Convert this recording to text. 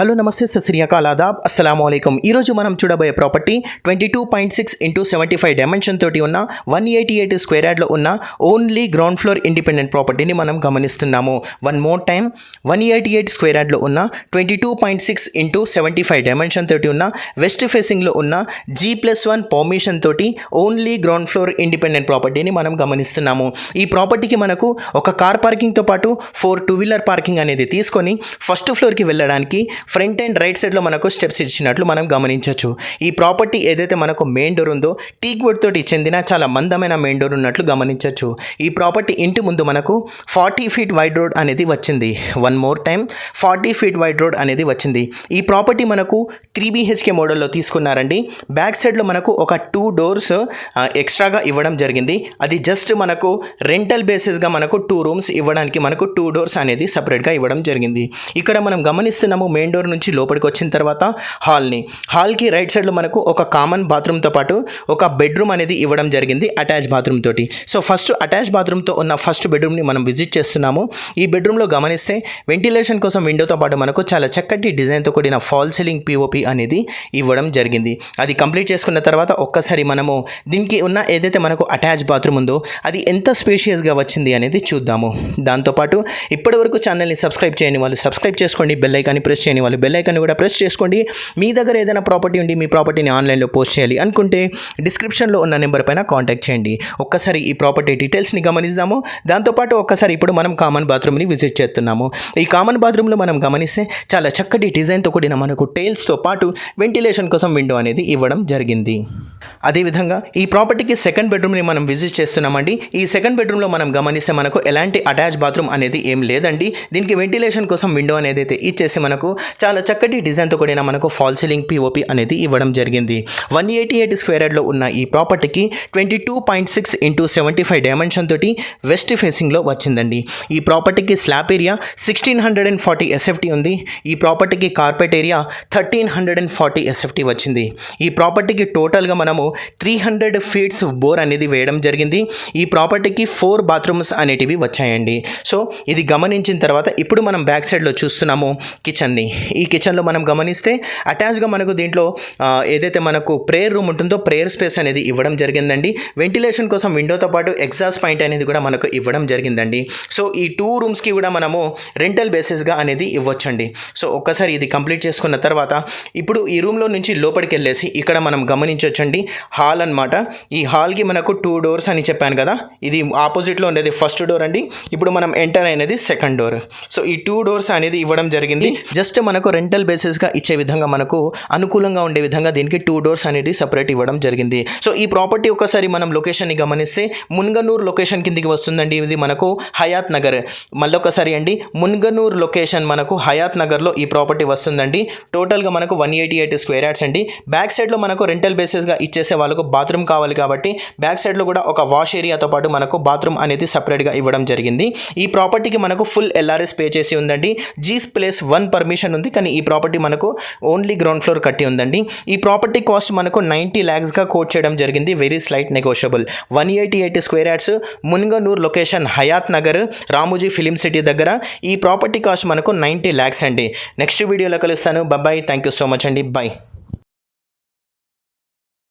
Hello నమస్తే సశ్రీయాకాల్ ఆదాబ్. అస్సలం అయికం ఈరోజు మనం చూడబోయే property twenty two point six into seventy five dimension తోటి ఉన్న వన్ ఎయిటీ ఎయిట్ స్క్వేర్ యార్డ్లో ఉన్న ఓన్లీ గ్రౌండ్ ఫ్లోర్ ఇండిపెండెంట్ ప్రాపర్టీని మనం గమనిస్తున్నాము. One more time one eighty eight square యార్డ్లో ఉన్న twenty two point six into seventy five dimension తోటి ఉన్న వెస్ట్ ఫేసింగ్లో ఉన్న జీ ప్లస్ వన్ పర్మిషన్ తోటి ఓన్లీ గ్రౌండ్ ఫ్లోర్ ఇండిపెండెంట్ ప్రాపర్టీని మనం గమనిస్తున్నాము. ఈ ప్రాపర్టీకి మనకు ఒక కార్ పార్కింగ్తో పాటు ఫోర్ టూ వీలర్ పార్కింగ్ అనేది తీసుకొని ఫస్ట్ ఫ్లోర్కి వెళ్ళడానికి ఫ్రంట్ అండ్ రైట్ సైడ్లో మనకు స్టెప్స్ ఇచ్చినట్లు మనం గమనించవచ్చు ఈ ప్రాపర్టీ ఏదైతే మనకు మెయిన్ డోర్ ఉందో టీక్ వుడ్ తోటి చెందిన చాలా మందమైన మెయిన్ డోర్ ఉన్నట్లు గమనించవచ్చు ఈ ప్రాపర్టీ ఇంటి ముందు మనకు ఫార్టీ ఫీట్ వైడ్ రోడ్ అనేది వచ్చింది. One more time forty feet wide road అనేది వచ్చింది. ఈ ప్రాపర్టీ మనకు త్రీ బీహెచ్కే మోడల్లో తీసుకున్నారండి. బ్యాక్ సైడ్లో మనకు ఒక టూ డోర్స్ ఎక్స్ట్రాగా ఇవ్వడం జరిగింది. అది జస్ట్ మనకు రెంటల్ బేసిస్గా మనకు టూ రూమ్స్ ఇవ్వడానికి మనకు టూ డోర్స్ అనేది సపరేట్గా ఇవ్వడం జరిగింది. ఇక్కడ మనం గమనిస్తున్నాము మెయిన్ డోర్ నుంచి లోపలికి వచ్చిన తర్వాత హాల్ని. హాల్కి రైట్ సైడ్లో మనకు ఒక కామన్ బాత్రూమ్తో పాటు ఒక బెడ్రూమ్ అనేది ఇవ్వడం జరిగింది అటాచ్ బాత్రూమ్ తోటి. సో ఫస్ట్ అటాచ్ బాత్రూమ్తో ఉన్న ఫస్ట్ బెడ్రూమ్ని మనం విజిట్ చేస్తున్నాము. ఈ బెడ్రూమ్లో గమనిస్తే వెంటిలేషన్ కోసం విండోతో పాటు మనకు చాలా చక్కటి డిజైన్తో కూడిన ఫాల్ సీలింగ్ పిఓపి అనేది ఇవ్వడం జరిగింది. అది కంప్లీట్ చేసుకున్న తర్వాత ఒక్కసారి మనము దీనికి ఉన్న ఏదైతే మనకు అటాచ్ బాత్రూమ్ ఉందో అది ఎంత స్పేషియస్గా వచ్చింది అనేది చూద్దాము. దాంతోపాటు ఇప్పటివరకు ఛానల్ని సబ్స్క్రైబ్ చేయని వాళ్ళు సబ్స్క్రైబ్ చేసుకోండి బెల్ ఐకాన్ని ప్రెస్ చేయండి వాళ్ళు బెల్ ఐకాన్ కూడా ప్రెస్ చేసుకోండి. మీ దగ్గర ఏదైనా ప్రాపర్టీ ఉండి మీ ప్రాపర్టీని ఆన్లైన్లో పోస్ట్ చేయాలి అనుకుంటే డిస్క్రిప్షన్లో ఉన్న నెంబర్ పైన కాంటాక్ట్ చేయండి. ఒక్కసారి ఈ ప్రాపర్టీ డీటెయిల్స్ని గమనిద్దాము. దాంతోపాటు ఒక్కసారి ఇప్పుడు మనం కామన్ బాత్రూమ్ని విజిట్ చేస్తున్నాము. ఈ కామన్ బాత్రూమ్లో మనం గమనిస్తే చాలా చక్కటి డిజైన్తో కూడిన మనకు టైల్స్తో పాటు వెంటిలేషన్ కోసం విండో అనేది ఇవ్వడం జరిగింది. అదేవిధంగా ఈ ప్రాపర్టీకి సెకండ్ బెడ్రూమ్ని మనం విజిట్ చేస్తున్నామండి. ఈ సెకండ్ బెడ్రూమ్లో మనం గమనిస్తే మనకు ఎలాంటి అటాచ్ బాత్రూమ్ అనేది ఏం లేదండి. దీనికి వెంటిలేషన్ కోసం విండో అనేది అయితే ఇచ్చేసి మనకు చాలా చక్కటి డిజైన్తో కూడిన మనకు ఫాల్ సీలింగ్ పిఓపి అనేది ఇవ్వడం జరిగింది. వన్ ఎయిటీ ఎయిట్ స్క్వేర్ యార్డ్లో ఉన్న ఈ ప్రాపర్టీకి twenty two point six into seventy five dimension తోటి వెస్ట్ ఫేసింగ్లో వచ్చిందండి. ఈ ప్రాపర్టీకి slab area sixteen hundred and forty SFT ఉంది. ఈ ప్రాపర్టీకి carpet area thirteen hundred and forty SFT వచ్చింది. ఈ ప్రాపర్టీకి టోటల్గా మనము త్రీ హండ్రెడ్ ఫీట్స్ బోర్ అనేది వేయడం జరిగింది. ఈ ప్రాపర్టీకి ఫోర్ బాత్రూమ్స్ అనేటివి వచ్చాయండి. సో ఇది గమనించిన తర్వాత ఇప్పుడు మనం బ్యాక్ సైడ్లో చూస్తున్నాము కిచెన్ని ఈ కిచెన్లో మనం గమనిస్తే అటాచ్గా మనకు దీంట్లో ఏదైతే మనకు ప్రేయర్ రూమ్ ఉంటుందో ప్రేయర్ స్పేస్ అనేది ఇవ్వడం జరిగిందండి. వెంటిలేషన్ కోసం విండోతో పాటు ఎగ్జాస్ట్ పాయింట్ అనేది కూడా మనకు ఇవ్వడం జరిగిందండి. సో ఈ టూ రూమ్స్కి కూడా మనము రెంటల్ బేసిస్గా అనేది ఇవ్వచ్చండి. సో ఒక్కసారి ఇది కంప్లీట్ చేసుకున్న తర్వాత ఇప్పుడు ఈ రూమ్లో నుంచి లోపలికి వెళ్ళేసి ఇక్కడ మనం గమనించవచ్చండి హాల్ అన్నమాట. ఈ హాల్కి మనకు టూ డోర్స్ అని చెప్పాను కదా. ఇది ఆపోజిట్లో ఉండేది ఫస్ట్ డోర్ అండి. ఇప్పుడు మనం ఎంటర్ అయినది సెకండ్ డోర్ సో ఈ టూ డోర్స్ అనేది ఇవ్వడం జరిగింది. జస్ట్ మనకు రెంటల్ బేసిస్గా ఇచ్చే విధంగా మనకు అనుకూలంగా ఉండే విధంగా దీనికి టూ డోర్స్ అనేది సపరేట్ ఇవ్వడం జరిగింది. సో ఈ ప్రాపర్టీ ఒకసారి మనం లొకేషన్ని గమనిస్తే మున్గనూర్ లొకేషన్ కిందికి వస్తుందండి. ఇది మనకు హయాత్ నగర్. మళ్ళొకసారి అండి మున్గనూర్ లొకేషన్ మనకు హయాత్ నగర్లో ఈ ప్రాపర్టీ వస్తుందండి. టోటల్గా మనకు one eighty eight square yards అండి బ్యాక్ సైడ్లో మనకు రెంటల్ బేసిస్గా ఇచ్చేసే వాళ్ళకు బాత్రూమ్ కావాలి కాబట్టి బ్యాక్ సైడ్లో కూడా ఒక వాష్ ఏరియాతో పాటు మనకు బాత్రూమ్ అనేది సపరేట్గా ఇవ్వడం జరిగింది. ఈ ప్రాపర్టీకి మనకు ఫుల్ ఎల్ఆర్ఎస్ పే చేసి ఉందండి. జీస్ ప్లేస్ వన్ పర్మిషన్ ఉంది. కానీ ఈ ప్రాపర్టీ మనకు ఓన్లీ గ్రౌండ్ ఫ్లోర్ కట్టి ఉందండి. ఈ ప్రాపర్టీ కాస్ట్ మనకు నైంటీ ల్యాక్స్గా కోట్ చేయడం జరిగింది. Very slight negotiable one eighty eight square yards Munganoor location Hayath Nagar Ramoji film city దగ్గర. ఈ ప్రాపర్టీ కాస్ట్ మనకు నైంటీ ల్యాక్స్ అండి. నెక్స్ట్ వీడియోలో కలుస్తాను. Bye thank you so much అండి. బాయ్